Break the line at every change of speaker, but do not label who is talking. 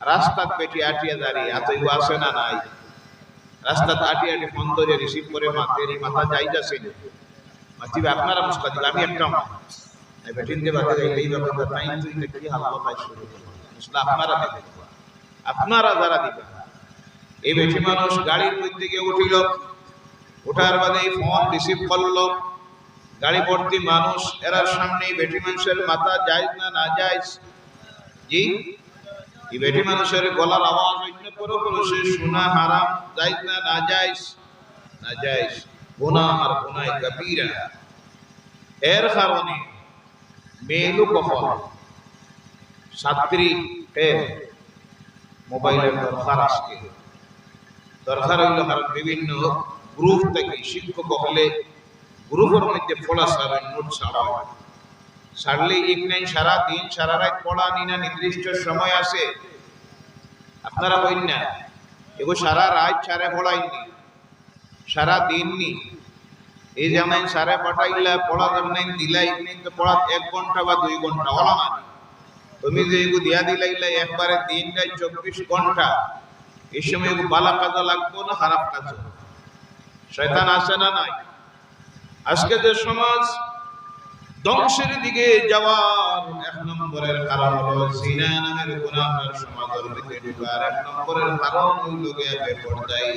রাস্তাত পেটি আটিয়া দাঁড়িয়ে এতই আসে না নাই। রাস্তাত আটি আটি ফোন রিসিভ করে মাতের মাথা যাই যাচ্ছে আপনারা মুস্কা দিবে আমি একটা বেটিন দে বাদে এই তাই তুই হাল্লা পাই শুরু আপনারা আপনারা যারা দিবেন। এই বেটি মানুষ গাড়ির মধ্যে গিয়ে উঠিল। ওঠার বাদে ফোন রিসিভ করল। গাড়ি ভর্তি মানুষ, এরার সামনে বেটি মানুষের মাথা যায় না না যায়। জি? এই বেটি মানুষের গলার আওয়াজ অন্য কোনো পুরুষের শোনা হারাম যাইজ না না যাইজ না যাইজ গুনাহ আর গুনাহ কবিরা। এর কারণে মেলু কখন ছাত্রী এ, মোবাইলের দরকার আজকে। দরকার হইল কারণ বিভিন্ন গ্রুপ থেকে শিক্ষক হলে গ্রুপের মধ্যে পড়া সারা নোট ছাড়া হয়। ছাড়লে এক নাই, সারা দিন, সারা রাত পড়া নি না নির্দিষ্ট সময় আছে আপনারা বইন না। এগো সারা রাত সারে পড়াইনি সারা দিন নি। এই যেমন সারে পড়াইলা পড়া যেমন দিলাই তো পড়া এক ঘণ্টা বা দুই ঘণ্টা, হলো না। তুমি যে এগো দিয়া দিলাইলা একবারে দিন রাত চব্বিশ ঘণ্টা। এই সময় এগো বালা কাজা লাগবো না, খারাপ কাজ শয়তান আসে না নাই? আজকে যে সমাজ ধ্বংসের দিকে যাওয়ার এক নম্বরের কারণ হলো সিনা নামের গুনাহের সমাজের দিকে ঢুকার এক নম্বরের কারণ হইল গিয়ে বেপরদাই